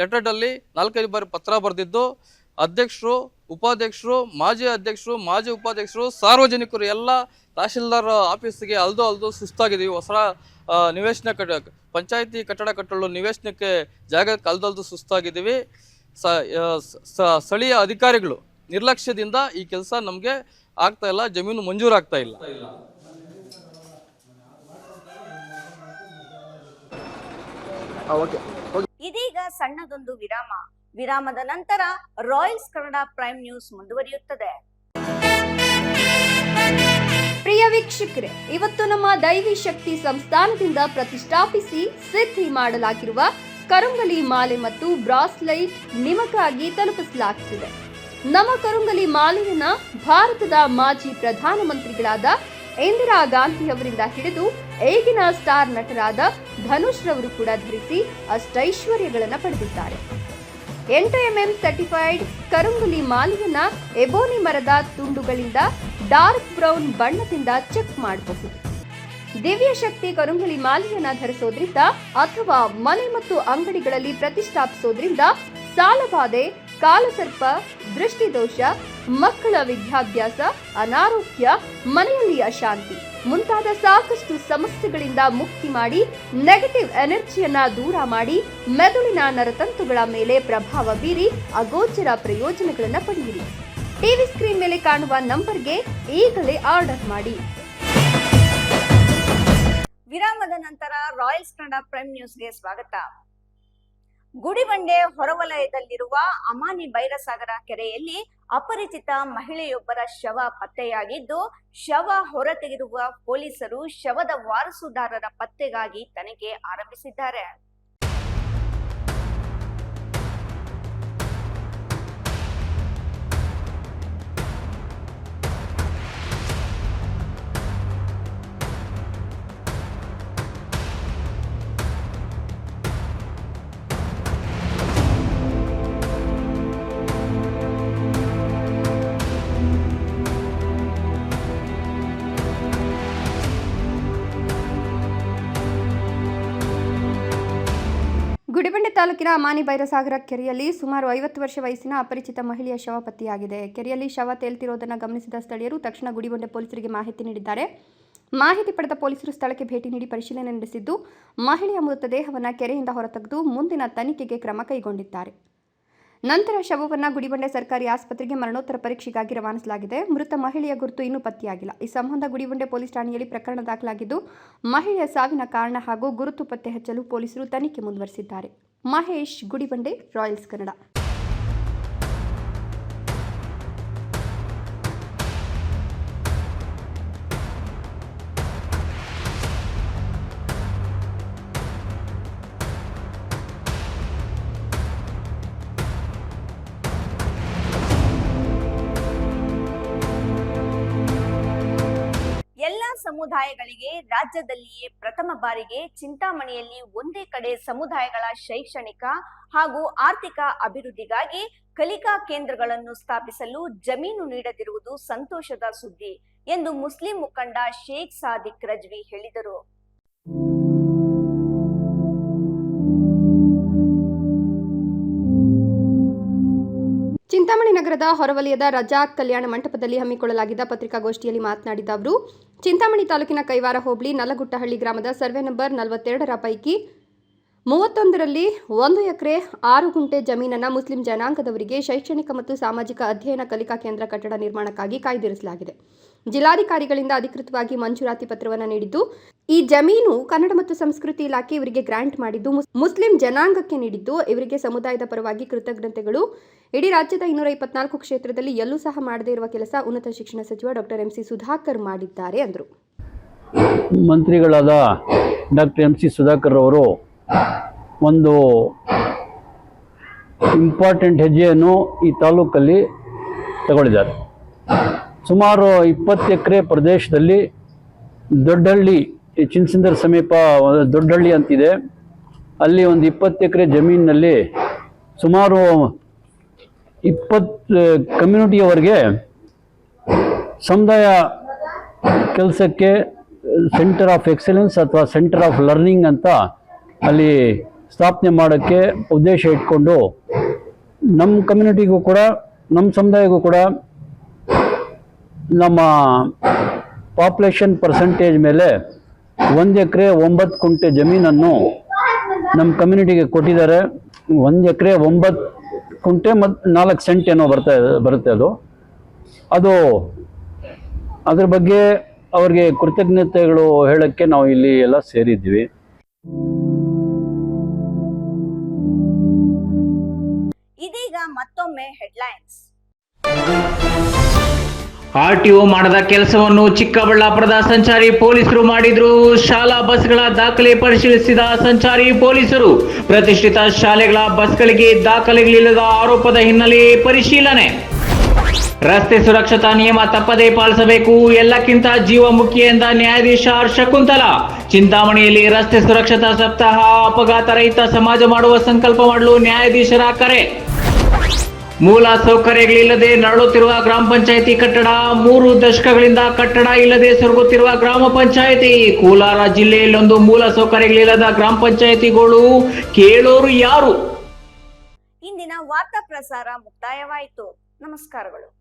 H: ಲೆಟರ್ಡಲ್ಲಿ ನಾಲ್ಕೈದು ಬಾರಿ ಪತ್ರ ಬರೆದಿದ್ದು ಅಧ್ಯಕ್ಷರು, ಉಪಾಧ್ಯಕ್ಷರು, ಮಾಜಿ ಅಧ್ಯಕ್ಷರು, ಮಾಜಿ ಉಪಾಧ್ಯಕ್ಷರು, ಸಾರ್ವಜನಿಕರು, ಎಲ್ಲ ತಹಶೀಲ್ದಾರ್ ಆಫೀಸಿಗೆ ಅಲ್ದು ಅಲ್ದು ಸುಸ್ತಾಗಿದ್ದೀವಿ ಹೊಸ ನಿವೇಶನ ಕಟ್ಟ ಪಂಚಾಯಿತಿ ಕಟ್ಟಡ ಕಟ್ಟಲು ನಿವೇಶನಕ್ಕೆ ಜಾಗ ಅಲ್ದು ಸುಸ್ತಾಗಿದ್ದೀವಿ. ಸ್ಥಳೀಯ ಅಧಿಕಾರಿಗಳು ನಿರ್ಲಕ್ಷ್ಯದಿಂದ ಈ ಕೆಲಸ ನಮಗೆ ಆಗ್ತಾ ಇಲ್ಲ, ಜಮೀನು ಮಂಜೂರಾಗ್ತಾ ಇಲ್ಲ.
A: ಇದೀಗ ಸಣ್ಣದೊಂದು ವಿರಾಮ. ವಿರಾಮದ ನಂತರ ರಾಯಲ್ಸ್ ಕನ್ನಡ ಪ್ರೈಮ್ ನ್ಯೂಸ್ ಮುಂದುವರಿಯುತ್ತದೆ.
C: ಪ್ರಿಯ ವೀಕ್ಷಕರೇ, ಇವತ್ತು ನಮ್ಮ ದೈವಿ ಶಕ್ತಿ ಸಂಸ್ಥಾನದಿಂದ ಪ್ರತಿಷ್ಠಾಪಿಸಿ ಸಿದ್ಧಿ ಮಾಡಲಾಗಿರುವ ಕರುಂಗಲಿ ಮಾಲೆ ಮತ್ತು ಬ್ರಾಸ್ಲೈಟ್ ನಿಮಗಾಗಿ ತಲುಪಿಸಲಾಗುತ್ತಿದೆ. ನಮ್ಮ ಕರುಂಗಲಿ ಮಾಲೆಯನ್ನ ಭಾರತದ ಮಾಜಿ ಪ್ರಧಾನಮಂತ್ರಿಗಳಾದ ಇಂದಿರಾ ಗಾಂಧಿ ಅವರಿಂದ ಹಿಡಿದು ಈಗಿನ ಸ್ಟಾರ್ ನಟರಾದ ಧನುಷ್ ರವರು ಕೂಡ ಧರಿಸಿ ಅಷ್ಟೈಶ್ವರ್ಯಗಳನ್ನು ಪಡೆದಿದ್ದಾರೆ. ಎಂಟು ಎಂ ಸರ್ಟಿಫೈಡ್ ಕರುಂಗುಲಿ ಮಾಲೆಯನ್ನ ಎಬೋನಿ ಮರದ ತುಂಡುಗಳಿಂದ ಡಾರ್ಕ್ ಬ್ರೌನ್ ಬಣ್ಣದಿಂದ ಚೆಕ್ ಮಾಡಬಹುದು. ದಿವ್ಯ ಶಕ್ತಿ ಕರುಂಗುಲಿ ಮಾಲೆಯನ್ನ ಧರಿಸೋದ್ರಿಂದ ಅಥವಾ ಮನೆ ಮತ್ತು ಅಂಗಡಿಗಳಲ್ಲಿ ಪ್ರತಿಷ್ಠಾಪಿಸೋದ್ರಿಂದ ಸಾಲಬಾಧೆ, ಕಾಲಸರ್ಪ, ದೃಷ್ಟಿದೋಷ ಮಕ್ಕಳ ವಿದ್ಯಾಭ್ಯಾಸ, ಅನಾರೋಗ್ಯ ಮನೆಯಲ್ಲಿ ಅಶಾಂತಿ ಮುಂತಾದ ಸಾಕಷ್ಟು ಸಮಸ್ಯೆಗಳಿಂದ ಮುಕ್ತಿ ಮಾಡಿ ನೆಗೆಟಿವ್ ಎನರ್ಜಿಯನ್ನ ದೂರ ಮಾಡಿ, ಮೆದುಳಿನ ನರತಂತುಗಳ ಮೇಲೆ ಪ್ರಭಾವ ಬೀರಿ, ಅಗೋಚರ ಪ್ರಯೋಜನಗಳನ್ನು ಪಡೆಯಿರಿ. ಟಿವಿ ಸ್ಕ್ರೀನ್ ಮೇಲೆ ಕಾಣುವ ನಂಬರ್ಗೆ ಈಗಲೇ ಆರ್ಡರ್ ಮಾಡಿ.
A: ವಿರಾಮದ ನಂತರ ರಾಯಲ್ ಕನ್ನಡ ಪ್ರೈಮ್ ನ್ಯೂಸ್ಗೆ ಸ್ವಾಗತ. ಗುಡಿಬಂಡೆ ಹೊರವಲಯದಲ್ಲಿರುವ ಅಮಾನಿ ಬೈರಸಾಗರ ಕೆರೆಯಲ್ಲಿ ಅಪರಿಚಿತ ಮಹಿಳೆಯೊಬ್ಬರ ಶವ ಪತ್ತೆಯಾಗಿದ್ದು ಶವ ಹೊರತೆಗೆರುವ ಪೊಲೀಸರು ಶವದ ವಾರಸುದಾರರ ಪತ್ತೆಗಾಗಿ ತನಿಖೆ ಆರಂಭಿಸಿದ್ದಾರೆ.
C: ತಾಲೂಕಿನ ಅಮಾನಿ ಬೈರಸಾಗರ ಕೆರೆಯಲ್ಲಿ ಸುಮಾರು ಐವತ್ತು ವರ್ಷ ವಯಸ್ಸಿನ ಅಪರಿಚಿತ ಮಹಿಳೆಯ ಶವ ಪತ್ತೆಯಾಗಿದೆ. ಕೆರೆಯಲ್ಲಿ ಶವ ತೇಲ್ತಿರೋದನ್ನು ಗಮನಿಸಿದ ಸ್ಥಳೀಯರು ತಕ್ಷಣ ಗುಡಿಬಂಡೆ ಪೊಲೀಸರಿಗೆ ಮಾಹಿತಿ ನೀಡಿದ್ದಾರೆ. ಮಾಹಿತಿ ಪಡೆದ ಪೊಲೀಸರು ಸ್ಥಳಕ್ಕೆ ಭೇಟಿ ನೀಡಿ ಪರಿಶೀಲನೆ ನಡೆಸಿದ್ದು, ಮಹಿಳೆಯ ಮೃತದೇಹವನ್ನು ಕೆರೆಯಿಂದ ಹೊರತೆಗೆದು ಮುಂದಿನ ತನಿಖೆಗೆ ಕ್ರಮ ಕೈಗೊಂಡಿದ್ದಾರೆ. ನಂತರ ಶವವನ್ನು ಗುಡಿಬಂಡೆ ಸರ್ಕಾರಿ ಆಸ್ಪತ್ರೆಗೆ ಮರಣೋತ್ತರ ಪರೀಕ್ಷೆಗಾಗಿ ರವಾನಿಸಲಾಗಿದೆ. ಮೃತ ಮಹಿಳೆಯ ಗುರುತು ಇನ್ನೂ ಪತ್ತೆಯಾಗಿಲ್ಲ. ಈ ಸಂಬಂಧ ಗುಡಿಬಂಡೆ ಪೊಲೀಸ್ ಠಾಣೆಯಲ್ಲಿ ಪ್ರಕರಣ ದಾಖಲಾಗಿದ್ದು, ಮಹಿಳೆಯ ಸಾವಿನ ಕಾರಣ ಹಾಗೂ ಗುರುತು ಪತ್ತೆ ಹಚ್ಚಲು ಪೊಲೀಸರು ತನಿಖೆ ಮುಂದುವರೆಸಿದ್ದಾರೆ. ಮಹೇಶ್, ಗುಡಿಬಂಡೆ, ರಾಯಲ್ಸ್ ಕನ್ನಡ.
A: ಸಮುದಾಯಗಳಿಗೆ ರಾಜ್ಯದಲ್ಲಿಯೇ ಪ್ರಥಮ ಬಾರಿಗೆ ಚಿಂತಾಮಣಿಯಲ್ಲಿ ಒಂದೇ ಕಡೆ ಸಮುದಾಯಗಳ ಶೈಕ್ಷಣಿಕ ಹಾಗೂ ಆರ್ಥಿಕ ಅಭಿವೃದ್ಧಿಗಾಗಿ ಕಲಿಕಾ ಕೇಂದ್ರಗಳನ್ನು ಸ್ಥಾಪಿಸಲು ಜಮೀನು ನೀಡದಿರುವುದು ಸಂತೋಷದ ಸುದ್ದಿ ಎಂದು ಮುಸ್ಲಿಂ ಮುಖಂಡ ಶೇಖ್ ಸಾದಿಕ್ ರಜ್ವಿ ಹೇಳಿದರು.
C: ಚಿಂತಾಮಣಿ ನಗರದ ಹೊರವಲಯದ ರಜಾ ಕಲ್ಯಾಣ ಮಂಟಪದಲ್ಲಿ ಹಮ್ಮಿಕೊಳ್ಳಲಾಗಿದ್ದ ಪತ್ರಿಕಾಗೋಷ್ಠಿಯಲ್ಲಿ ಮಾತನಾಡಿದ ಅವರು, ಚಿಂತಾಮಣಿ ತಾಲೂಕಿನ ಕೈವಾರ ಹೋಬಳಿ ನಲಗುಟ್ಟಹಳ್ಳಿ ಗ್ರಾಮದ ಸರ್ವೆ ನಂಬರ್ ನಲವತ್ತೆರಡರ ಪೈಕಿ ಮೂವತ್ತೊಂದರಲ್ಲಿ ಒಂದು ಎಕರೆ ಆರು ಗುಂಟೆ ಜಮೀನನ್ನು ಮುಸ್ಲಿಂ ಜನಾಂಗದವರಿಗೆ ಶೈಕ್ಷಣಿಕ ಮತ್ತು ಸಾಮಾಜಿಕ ಅಧ್ಯಯನ ಕಲಿಕಾ ಕೇಂದ್ರ ಕಟ್ಟಡ ನಿರ್ಮಾಣಕ್ಕಾಗಿ ಕಾಯ್ದಿರಿಸಲಾಗಿದೆ. ಜಿಲ್ಲಾಧಿಕಾರಿಗಳಿಂದ ಅಧಿಕೃತವಾಗಿ ಮಂಜೂರಾತಿ ಪತ್ರವನ್ನು ನೀಡಿದ್ದು, ಈ ಜಮೀನು ಕನ್ನಡ ಮತ್ತು ಸಂಸ್ಕೃತಿ ಇಲಾಖೆ ಇವರಿಗೆ ಗ್ರಾಂಟ್ ಮಾಡಿದ್ದು ಮುಸ್ಲಿಂ ಜನಾಂಗಕ್ಕೆ ನೀಡಿದ್ದು. ಇವರಿಗೆ ಸಮುದಾಯದ ಪರವಾಗಿ ಕೃತಜ್ಞತೆಗಳು. ಇಡೀ ರಾಜ್ಯದ ಇನ್ನೂರ ಇಪ್ಪತ್ನಾಲ್ಕು ಕ್ಷೇತ್ರದಲ್ಲಿ ಎಲ್ಲೂ ಸಹ ಮಾಡದೇ ಇರುವ ಕೆಲಸ ಉನ್ನತ ಶಿಕ್ಷಣ ಸಚಿವ ಡಾಕ್ಟರ್ ಎಂಸಿ ಸುಧಾಕರ್ ಮಾಡಿದ್ದಾರೆ ಎಂದರು
I: ಮಂತ್ರಿಗಳಾದ ಡಾಕ್ಟರ್ ಎಂ. ಸಿ. ಸುಧಾಕರ್ ಅವರು ಒಂದು ಇಂಪಾರ್ಟೆಂಟ್ ಹೆಜ್ಜೆಯನ್ನು ಈ ತಾಲೂಕಲ್ಲಿ ತಗೊಂಡಿದ್ದಾರೆ. ಸುಮಾರು ಇಪ್ಪತ್ತು ಎಕರೆ ಪ್ರದೇಶದಲ್ಲಿ ದೊಡ್ಡಹಳ್ಳಿ ಚಿನ್ಸಿಂದರ್ ಸಮೀಪ ದೊಡ್ಡಹಳ್ಳಿ ಅಂತಿದೆ. ಅಲ್ಲಿ ಒಂದು ಇಪ್ಪತ್ತು ಎಕರೆ ಜಮೀನಿನಲ್ಲಿ ಸುಮಾರು ಇಪ್ಪತ್ತು ಕಮ್ಯುನಿಟಿಯವರೆಗೆ ಸಮುದಾಯ ಕೆಲಸಕ್ಕೆ ಸೆಂಟರ್ ಆಫ್ ಎಕ್ಸಲೆನ್ಸ್ ಅಥವಾ ಸೆಂಟರ್ ಆಫ್ ಲರ್ನಿಂಗ್ ಅಂತ ಅಲ್ಲಿ ಸ್ಥಾಪನೆ ಮಾಡೋಕ್ಕೆ ಉದ್ದೇಶ ಇಟ್ಕೊಂಡು ನಮ್ಮ ಕಮ್ಯುನಿಟಿಗೂ ಕೂಡ, ನಮ್ಮ ಸಮುದಾಯಕ್ಕೂ ಕೂಡ ನಮ್ಮ ಪಾಪ್ಯುಲೇಷನ್ ಪರ್ಸೆಂಟೇಜ್ ಮೇಲೆ ಒಂದು ಎಕರೆ ಒಂಬತ್ತು ಕುಂಟೆ ಜಮೀನನ್ನು ನಮ್ಮ ಕಮ್ಯುನಿಟಿಗೆ ಕೊಟ್ಟಿದ್ದಾರೆ. ಒಂದು ಎಕರೆ ಒಂಬತ್ತು ಕುಂಟೆ ಮತ್ತು ನಾಲ್ಕು ಸೆಂಟ್ ಏನೋ ಬರ್ತಾ ಬರುತ್ತೆ ಅದು. ಅದು ಅದ್ರ ಬಗ್ಗೆ ಅವ್ರಿಗೆ ಕೃತಜ್ಞತೆಗಳು ಹೇಳೋಕ್ಕೆ ನಾವು ಇಲ್ಲಿ ಎಲ್ಲ ಸೇರಿದ್ವಿ
A: ಇದೀಗ ಮತ್ತೊಮ್ಮೆ ಹೆಡ್ಲೈನ್ಸ್
B: ಆರ್ಟಿಒ ಮಾಡದ ಕೆಲಸವನ್ನು ಚಿಕ್ಕಬಳ್ಳಾಪುರದ ಸಂಚಾರಿ ಪೊಲೀಸರು ಮಾಡಿದ್ರು. ಶಾಲಾ ಬಸ್ಗಳ ದಾಖಲೆ ಪರಿಶೀಲಿಸಿದ ಸಂಚಾರಿ ಪೊಲೀಸರು ಪ್ರತಿಷ್ಠಿತ ಶಾಲೆಗಳ ಬಸ್ಗಳಿಗೆ ದಾಖಲೆಗಳಿಲ್ಲದ ಆರೋಪದ ಹಿನ್ನೆಲೆ ಪರಿಶೀಲನೆ. ರಸ್ತೆ ಸುರಕ್ಷತಾ ನಿಯಮ ತಪ್ಪದೇ ಪಾಲಿಸಬೇಕು. ಎಲ್ಲಕ್ಕಿಂತ ಜೀವ ಮುಖ್ಯ ಎಂದ ನ್ಯಾಯಾಧೀಶ ಶಕುಂತಲ ಚಿಂತಾಮಣಿಯಲ್ಲಿ ರಸ್ತೆ ಸುರಕ್ಷತಾ ಸಪ್ತಾಹ ಅಪಘಾತ ರಹಿತ ಸಮಾಜ ಮಾಡುವ ಸಂಕಲ್ಪ ಮಾಡಲು ನ್ಯಾಯಾಧೀಶರ ಕರೆ. ಮೂಲ ಸೌಕರ್ಯಗಳಿಲ್ಲದೆ ನರಳುತ್ತಿರುವ ಗ್ರಾಮ ಪಂಚಾಯಿತಿ ಕಟ್ಟಡ, ಮೂರು ದಶಕಗಳಿಂದ ಕಟ್ಟಡ ಇಲ್ಲದೆ ಸೊರಗುತ್ತಿರುವ ಗ್ರಾಮ ಪಂಚಾಯಿತಿ. ಕೋಲಾರ ಜಿಲ್ಲೆಯಲ್ಲೊಂದು ಮೂಲ ಸೌಕರ್ಯಗಳಿಲ್ಲದ ಗ್ರಾಮ ಪಂಚಾಯಿತಿಗಳು ಕೇಳೋರು ಯಾರು?
A: ಇಂದಿನ ವಾರ್ತಾ ಪ್ರಸಾರ ಮುಕ್ತಾಯವಾಯಿತು. ನಮಸ್ಕಾರಗಳು.